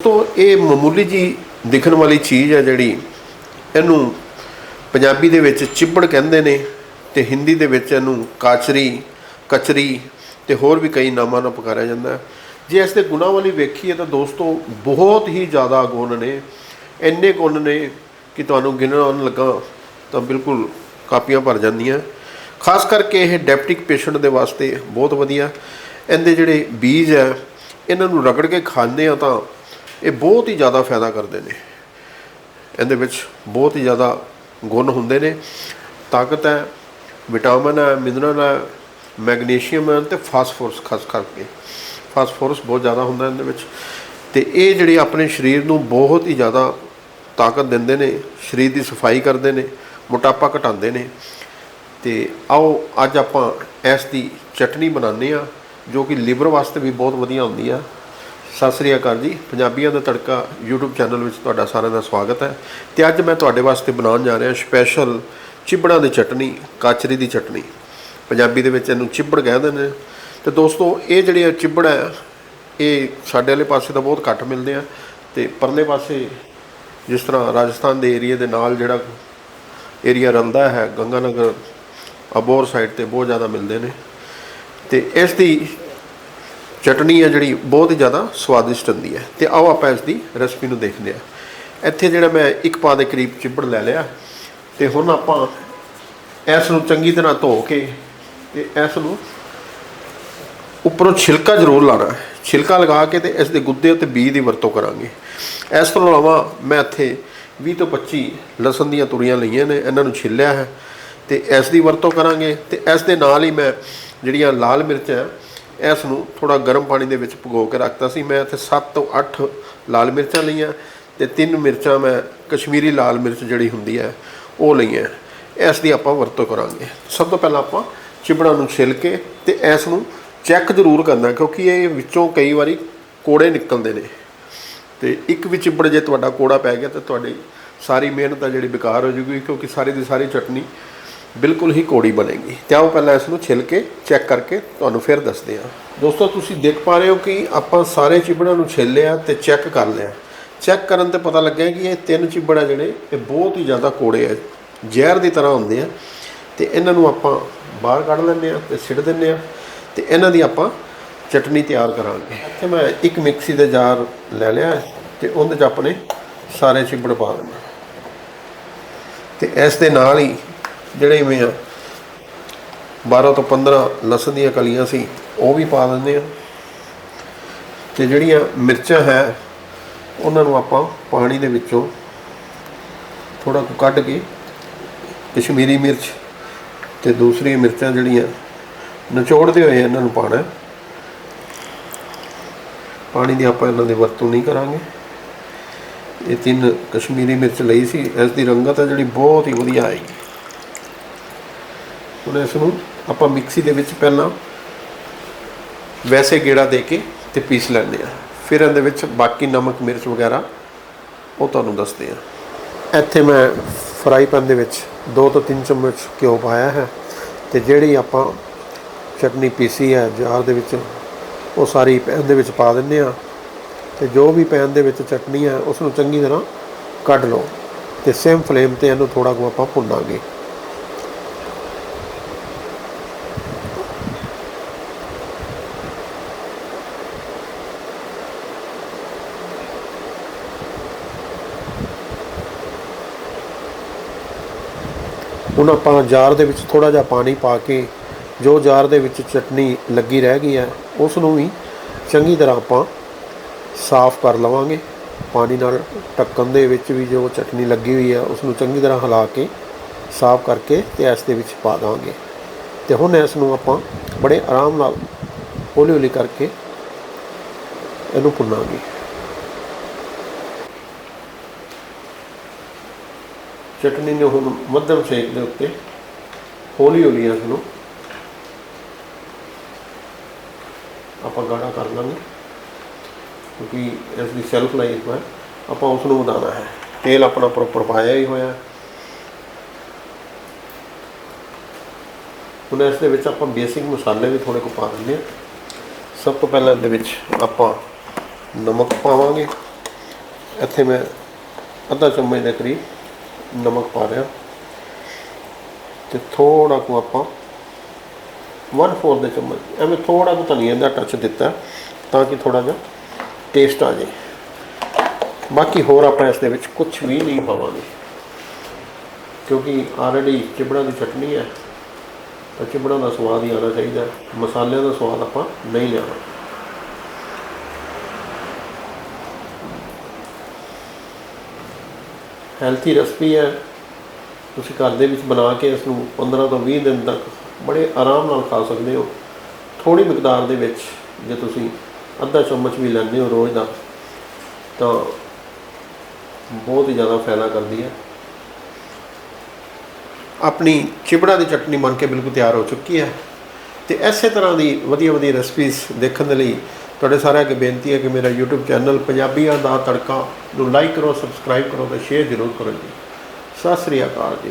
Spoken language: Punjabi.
ਤੋਂ ਇਹ ਮਾਮੂਲੀ ਜੀ ਦਿਖਣ ਵਾਲੀ ਚੀਜ਼ ਹੈ ਜਿਹੜੀ ਇਹਨੂੰ ਪੰਜਾਬੀ ਦੇ ਵਿੱਚ ਚਿੱਬੜ ਕਹਿੰਦੇ ਨੇ ਤੇ ਹਿੰਦੀ ਦੇ ਵਿੱਚ ਇਹਨੂੰ ਕਾਚਰੀ, ਕਚਰੀ ਤੇ ਹੋਰ ਵੀ ਕਈ ਨਾਮਾਂ ਨਾਲ ਪੁਕਾਰਿਆ ਜਾਂਦਾ ਹੈ। ਜੇ ਇਸ ਦੇ ਗੁਣਾਂ ਵਾਲੀ ਵੇਖੀਏ ਤਾਂ ਦੋਸਤੋ ਬਹੁਤ ਹੀ ਜ਼ਿਆਦਾ ਗੁਣ ਨੇ। ਇੰਨੇ ਗੁਣ ਨੇ ਕਿ ਤੁਹਾਨੂੰ ਗਿਣਨ ਲੱਗਾ ਤਾਂ ਬਿਲਕੁਲ ਕਾਪੀਆਂ ਭਰ ਜਾਂਦੀਆਂ। ਖਾਸ ਕਰਕੇ ਇਹ ਡਾਇਬਟਿਕ ਪੇਸ਼ੈਂਟ ਦੇ ਵਾਸਤੇ ਬਹੁਤ ਵਧੀਆ। ਇਹਦੇ ਜਿਹੜੇ ਬੀਜ ਹੈ, ਇਹਨਾਂ ਨੂੰ ਰਗੜ ਕੇ ਖਾਂਦੇ ਆ ਤਾਂ ਇਹ ਬਹੁਤ ਹੀ ਜ਼ਿਆਦਾ ਫਾਇਦਾ ਕਰਦੇ ਨੇ। ਇਹਦੇ ਵਿੱਚ ਬਹੁਤ ਹੀ ਜ਼ਿਆਦਾ ਗੁਣ ਹੁੰਦੇ ਨੇ। ਤਾਕਤ ਹੈ, ਵਿਟਾਮਿਨ ਹੈ, ਮਿਨਰਲ ਹੈ, ਮੈਗਨੀਸ਼ੀਅਮ ਹੈ ਤੇ ਫਾਸਫੋਰਸ ਖਾਸ ਕਰਕੇ। ਫਾਸਫੋਰਸ ਬਹੁਤ ਜ਼ਿਆਦਾ ਹੁੰਦਾ ਇਹਦੇ ਵਿੱਚ। ਤੇ ਇਹ ਜਿਹੜੇ ਆਪਣੇ ਸਰੀਰ ਨੂੰ ਬਹੁਤ ਹੀ ਜ਼ਿਆਦਾ ਤਾਕਤ ਦਿੰਦੇ ਨੇ, ਸਰੀਰ ਦੀ ਸਫ਼ਾਈ ਕਰਦੇ ਨੇ, ਮੋਟਾਪਾ ਘਟਾਉਂਦੇ ਨੇ। ਤੇ ਆਓ, ਅੱਜ ਆਪਾਂ ਇਸ ਦੀ ਚਟਨੀ ਬਣਾਉਂਦੇ ਆ ਜੋ ਕਿ ਲੀਵਰ ਵਾਸਤੇ ਵੀ ਬਹੁਤ ਵਧੀਆ ਹੁੰਦੀ ਆ। ਸਤਿ ਸ੍ਰੀ ਅਕਾਲ ਜੀ। ਪੰਜਾਬੀਆਂ ਦਾ ਤੜਕਾ YouTube ਚੈਨਲ ਵਿੱਚ ਤੁਹਾਡਾ ਸਾਰਿਆਂ ਦਾ ਸਵਾਗਤ ਹੈ। ਤੇ ਅੱਜ ਮੈਂ ਤੁਹਾਡੇ ਵਾਸਤੇ ਬਣਾਉਣ ਜਾ ਰਿਹਾ ਸਪੈਸ਼ਲ ਚਿਬੜਾਂ ਦੀ ਚਟਨੀ, ਕਾਚਰੀ ਦੀ ਚਟਨੀ। ਪੰਜਾਬੀ ਦੇ ਵਿੱਚ ਇਹਨੂੰ ਚਿਬੜ ਕਹਿੰਦੇ ਨੇ। ਤੇ ਦੋਸਤੋ, ਇਹ ਜਿਹੜੀ ਆ ਚਿਬੜ ਹੈ, ਇਹ ਸਾਡੇ ਵਾਲੇ ਪਾਸੇ ਤਾਂ ਬਹੁਤ ਘੱਟ ਮਿਲਦੇ ਆ। ਤੇ ਪਰਲੇ ਪਾਸੇ ਜਿਸ ਤਰ੍ਹਾਂ ਰਾਜਸਥਾਨ ਦੇ ਏਰੀਆ ਦੇ ਨਾਲ ਜਿਹੜਾ ਏਰੀਆ ਰਲਦਾ ਹੈ, ਗੰਗਾਨਗਰ ਅਬੋਰ ਸਾਈਡ ਤੇ ਬਹੁਤ ਜ਼ਿਆਦਾ ਮਿਲਦੇ ਨੇ। ਤੇ ਇਸ ਦੀ ਚਟਨੀ ਹੈ ਜਿਹੜੀ ਬਹੁਤ ਹੀ ਜ਼ਿਆਦਾ ਸਵਾਦਿਸ਼ਟ ਹੁੰਦੀ ਹੈ। ਤੇ ਆਓ ਆਪਾਂ ਇਸ ਦੀ ਰੈਸਪੀ ਨੂੰ ਦੇਖਦੇ ਹਾਂ। ਇੱਥੇ ਜਿਹੜਾ ਮੈਂ ਇੱਕ ਪਾ ਦੇ ਕਰੀਬ ਚਿੱਬੜ ਲੈ ਲਿਆ। ਤੇ ਹੁਣ ਆਪਾਂ ਇਸ ਨੂੰ ਚੰਗੀ ਤਰ੍ਹਾਂ ਧੋ ਕੇ ਤੇ ਇਸ ਨੂੰ ਉੱਪਰੋਂ ਛਿਲਕਾ ਜ਼ਰੂਰ ਲਾਣਾ ਛਿਲਕਾ ਲਗਾ ਕੇ ਤੇ ਇਸ ਦੇ ਗੁੱਦੇ ਅਤੇ ਬੀਜ ਦੀ ਵਰਤੋਂ ਕਰਾਂਗੇ। ਇਸ ਤੋਂ ਇਲਾਵਾ ਮੈਂ ਇੱਥੇ 20 ਤੋਂ 25 ਲਸਣ ਦੀਆਂ ਤੁਰੀਆਂ ਲਈਆਂ ਨੇ, ਇਹਨਾਂ ਨੂੰ ਛਿੱਲਿਆ ਹੈ ਤੇ ਇਸ ਦੀ ਵਰਤੋਂ ਕਰਾਂਗੇ ਤੇ ਇਸ ਦੇ ਨਾਲ ਹੀ ਮੈਂ ਜਿਹੜੀਆਂ ਲਾਲ ਮਿਰਚਾਂ ਇਸ ਨੂੰ ਥੋੜਾ ਗਰਮ ਪਾਣੀ ਦੇ ਵਿੱਚ ਭਗੋ ਕੇ ਰੱਖਤਾ ਸੀ। ਮੈਂ ਇੱਥੇ 7 ਤੋਂ 8 ਲਾਲ ਮਿਰਚਾਂ ਲਈਆਂ ਤੇ ਤਿੰਨ ਮਿਰਚਾਂ ਮੈਂ ਕਸ਼ਮੀਰੀ ਲਾਲ ਮਿਰਚ ਜਿਹੜੀ ਹੁੰਦੀ ਹੈ, ਉਹ ਲਈਆਂ। ਇਸ ਦੀ ਆਪਾਂ ਵਰਤੋਂ ਕਰਾਂਗੇ। ਸਭ ਤੋਂ ਪਹਿਲਾਂ ਆਪਾਂ ਚਿਬੜਾਂ ਨੂੰ ਛਿਲ ਕੇ ਤੇ ਇਸ ਨੂੰ ਚੈੱਕ ਜ਼ਰੂਰ ਕਰਨਾ, ਕਿਉਂਕਿ ਇਹ ਵਿੱਚੋਂ ਕਈ ਵਾਰੀ ਕੋੜੇ ਨਿਕਲਦੇ ਨੇ। ਤੇ ਇੱਕ ਵੀ ਚਿਬੜ ਜੇ ਤੁਹਾਡਾ ਕੋੜਾ ਪੈ ਗਿਆ ਤਾਂ ਤੁਹਾਡੀ ਸਾਰੀ ਮਿਹਨਤ ਆ ਜਿਹੜੀ ਬੇਕਾਰ ਹੋ ਜੂਗੀ, ਕਿਉਂਕਿ ਸਾਰੀ ਦੀ ਸਾਰੀ ਚਟਨੀ ਬਿਲਕੁਲ ਹੀ ਕੋੜੀ ਬਣੇਗੀ। ਤੇ ਆਓ ਪਹਿਲਾਂ ਇਸ ਨੂੰ ਛਿਲ ਕੇ ਚੈੱਕ ਕਰਕੇ ਤੁਹਾਨੂੰ ਫਿਰ ਦੱਸਦੇ ਹਾਂ। ਦੋਸਤੋ, ਤੁਸੀਂ ਦੇਖ ਪਾ ਰਹੇ ਹੋ ਕਿ ਆਪਾਂ ਸਾਰੇ ਚਿਬੜਾਂ ਨੂੰ ਛਿਲ ਲਿਆ ਤੇ ਚੈੱਕ ਕਰ ਲਿਆ। ਚੈੱਕ ਕਰਨ ਤੇ ਪਤਾ ਲੱਗਿਆ ਕਿ ਇਹ ਤਿੰਨ ਚਿਬੜ ਆ ਜਿਹੜੇ, ਇਹ ਬਹੁਤ ਹੀ ਜ਼ਿਆਦਾ ਕੋੜੇ ਆ, ਜ਼ਹਿਰ ਦੀ ਤਰ੍ਹਾਂ ਹੁੰਦੇ ਆ। ਤੇ ਇਹਨਾਂ ਨੂੰ ਆਪਾਂ ਬਾਹਰ ਕੱਢ ਲੈਂਦੇ ਆ ਤੇ ਸਿੱਟ ਦਿੰਦੇ ਆ ਤੇ ਇਹਨਾਂ ਦੀ ਆਪਾਂ ਚਟਨੀ ਤਿਆਰ ਕਰਾਂਗੇ। ਇੱਥੇ ਮੈਂ ਇੱਕ ਮਿਕਸੀ ਦੇ ਜਾਰ ਲੈ ਲਿਆ ਹੈ ਤੇ ਉਹਦੇ 'ਚ ਆਪਣੇ ਸਾਰੇ ਚਿਬੜ ਪਾ ਦਿੰਦੇ। ਤੇ ਇਸ ਦੇ ਨਾਲ ਹੀ ਜਿਹੜੇ ਮੈਂ 12 ਤੋਂ 15 ਲਸਣ ਦੀਆਂ ਕਲੀਆਂ ਸੀ, ਉਹ ਵੀ ਪਾ ਦਿੰਦੇ ਆ। ਤੇ ਜਿਹੜੀਆਂ ਮਿਰਚਾਂ ਹੈ, ਉਹਨਾਂ ਨੂੰ ਆਪਾਂ ਪਾਣੀ ਦੇ ਵਿੱਚੋਂ ਥੋੜਾ ਕੁ ਕੱਢ ਕੇ ਕਸ਼ਮੀਰੀ ਮਿਰਚ ਤੇ ਦੂਸਰੀ ਮਿਰਚਾਂ ਜਿਹੜੀਆਂ ਨਿਚੋੜਦੇ ਹੋਏ ਇਹਨਾਂ ਨੂੰ ਪਾਣਾ ਪਾਣੀ ਦੀ ਆਪਾਂ ਇਹਨਾਂ ਦੀ ਵਰਤੋਂ ਨਹੀਂ ਕਰਾਂਗੇ। ਇਹ ਤਿੰਨ ਕਸ਼ਮੀਰੀ ਮਿਰਚ ਲਈ ਸੀ, ਇਸ ਦੀ ਰੰਗਤ ਹੈ ਜਿਹੜੀ ਬਹੁਤ ਹੀ ਵਧੀਆ ਆਏਗੀ। ਹੁਣ ਇਸ ਨੂੰ ਆਪਾਂ ਮਿਕਸੀ ਦੇ ਵਿੱਚ ਪਹਿਲਾਂ ਵੈਸੇ ਗੇੜਾ ਦੇ ਕੇ ਤੇ ਪੀਸ ਲੈਂਦੇ ਆ ਫਿਰ ਇਹਦੇ ਵਿੱਚ ਬਾਕੀ ਨਮਕ, ਮਿਰਚ ਵਗੈਰਾ ਉਹ ਤੁਹਾਨੂੰ ਦੱਸਦੇ ਆ ਇੱਥੇ ਮੈਂ ਫਰਾਈ ਪੈਨ ਦੇ ਵਿੱਚ 2 ਤੋਂ 3 ਚਮਚ ਘਿਓ ਪਾਇਆ ਹੈ ਤੇ ਜਿਹੜੀ ਆਪਾਂ ਚਟਨੀ ਪੀਸੀ ਹੈ ਜਾਰ ਦੇ ਵਿੱਚ, ਉਹ ਸਾਰੀ ਪੈਨ ਦੇ ਵਿੱਚ ਪਾ ਦਿੰਦੇ ਆ ਤੇ ਜੋ ਵੀ ਪੈਨ ਦੇ ਵਿੱਚ ਚਟਨੀ ਹੈ ਉਸ ਨੂੰ ਚੰਗੀ ਤਰ੍ਹਾਂ ਕੱਢ ਲਓ ਤੇ ਸੇਮ ਫਲੇਮ ਤੇ ਇਹਨੂੰ ਥੋੜਾ ਕੁ ਆਪਾਂ ਭੁੰਨਾਂਗੇ। ਹੁਣ ਆਪਾਂ ਜਾਰ ਦੇ ਵਿੱਚ ਥੋੜਾ ਜਿਹਾ ਪਾਣੀ ਪਾ ਕੇ ਜੋ ਜਾਰ ਦੇ ਵਿੱਚ ਚਟਨੀ ਲੱਗੀ ਰਹਿ ਗਈ ਹੈ, ਉਸ ਨੂੰ ਵੀ ਚੰਗੀ ਤਰ੍ਹਾਂ ਆਪਾਂ ਸਾਫ਼ ਕਰ ਲਵਾਂਗੇ। ਪਾਣੀ ਨਾਲ ਢੱਕਣ ਦੇ ਵਿੱਚ ਵੀ ਜੋ ਚਟਨੀ ਲੱਗੀ ਹੋਈ ਹੈ, ਉਸ ਨੂੰ ਚੰਗੀ ਤਰ੍ਹਾਂ ਹਿਲਾ ਕੇ ਸਾਫ਼ ਕਰਕੇ ਤੇ ਇਸ ਦੇ ਵਿੱਚ ਪਾ ਦਾਂਗੇ। ਤੇ ਹੁਣ ਇਸ ਨੂੰ ਆਪਾਂ ਬੜੇ ਆਰਾਮ ਨਾਲ ਹੌਲੀ ਹੌਲੀ ਕਰਕੇ ਇਹਨੂੰ ਭੁੰਨਾਂਗੇ। ਚਟਨੀ ਨੂੰ ਹੁਣ ਮੱਧਮ ਸੇਕ ਦੇ ਉੱਤੇ, ਹੌਲੀ ਹੌਲੀ ਇਸ ਨੂੰ ਆਪਾਂ ਗਾੜਾ ਕਰ ਲਾਂਗੇ, ਕਿਉਂਕਿ ਇਸ ਦੀ ਸੈਲਫ ਲਾਈਫ ਹੈ, ਆਪਾਂ ਉਸ ਨੂੰ ਵਧਾਉਣਾ ਹੈ। ਤੇਲ ਆਪਣਾ ਪ੍ਰੋਪਰ ਪਾਇਆ ਹੀ ਹੋਇਆ। ਹੁਣ ਇਸ ਦੇ ਵਿੱਚ ਆਪਾਂ ਬੇਸਿਕ ਮਸਾਲੇ ਵੀ ਥੋੜੇ ਕੁ ਪਾ ਦਿੰਦੇ ਹਾਂ। ਸਭ ਤੋਂ ਪਹਿਲਾਂ ਇਹਦੇ ਵਿੱਚ ਆਪਾਂ ਨਮਕ ਪਾਵਾਂਗੇ। ਇੱਥੇ ਮੈਂ ਅੱਧਾ ਚਮਚ ਦੇ ਕਰੀਬ ਨਮਕ ਪਾ ਰਿਹਾ। ਤੇ ਥੋੜਾ ਕੁ ਆਪਾਂ 1/4 ਦੇ ਚਮਚ, ਐਵੇਂ ਥੋੜਾ ਕੁ ਧਨੀਆ ਦਾ ਟੱਚ ਦਿੱਤਾ ਤਾਂ ਕਿ ਥੋੜਾ ਜਿਹਾ ਟੇਸਟ ਆ ਜਾਏ। ਬਾਕੀ ਹੋਰ ਆਪਾਂ ਇਸ ਦੇ ਵਿੱਚ ਕੁਝ ਵੀ ਨਹੀਂ ਪਾਵਾਂਗੇ। ਕਿਉਂਕਿ ਆਲਰੇਡੀ ਚਿਬੜਾਂ ਦੀ ਚਟਨੀ ਹੈ, ਤਾਂ ਚਿਬੜਾਂ ਦਾ ਸਵਾਦ ਹੀ ਆਉਣਾ ਚਾਹੀਦਾ ਮਸਾਲਿਆਂ ਦਾ ਸਵਾਦ ਆਪਾਂ ਨਹੀਂ ਲਿਆਉਣਾ ਹੈਲਥੀ ਰੈਸਪੀ ਹੈ। ਤੁਸੀਂ ਘਰ ਦੇ ਵਿੱਚ ਬਣਾ ਕੇ ਇਸ ਨੂੰ 15 ਤੋਂ 20 ਦਿਨ ਤੱਕ ਬੜੇ ਆਰਾਮ ਨਾਲ ਖਾ ਸਕਦੇ ਹੋ। ਥੋੜੀ ਮਿਕਦਾਰ ਦੇ ਵਿੱਚ ਜੇ ਤੁਸੀਂ ਅੱਧਾ ਚਮਚ ਵੀ ਲੈਂਦੇ ਹੋ ਰੋਜ਼ ਦਾ, ਤਾਂ ਬਹੁਤ ਹੀ ਜ਼ਿਆਦਾ ਫਾਇਦਾ ਕਰਦੀ ਹੈ। ਆਪਣੀ ਚਿਬੜਾ ਦੀ ਚਟਨੀ ਬਣ ਕੇ ਬਿਲਕੁਲ ਤਿਆਰ ਹੋ ਚੁੱਕੀ ਹੈ। ਤੇ ਐਸੇ ਤਰ੍ਹਾਂ ਦੀ ਵਧੀਆ ਵਧੀਆ ਰੈਸਪੀਜ਼ ਦੇਖਣ ਦੇ ਲਈ ਤੁਹਾਡੇ ਸਾਰਿਆਂ ਅੱਗੇ ਬੇਨਤੀ ਹੈ ਕਿ ਮੇਰਾ YouTube ਚੈਨਲ ਪੰਜਾਬੀਆਂ ਦਾ ਤੜਕਾ ਨੂੰ ਲਾਈਕ ਕਰੋ ਸਬਸਕ੍ਰਾਈਬ ਕਰੋ ਤੇ ਸ਼ੇਅਰ ਜ਼ਰੂਰ ਕਰੋ ਜੀ। ਸਤਿ ਸ੍ਰੀ ਅਕਾਲ ਜੀ।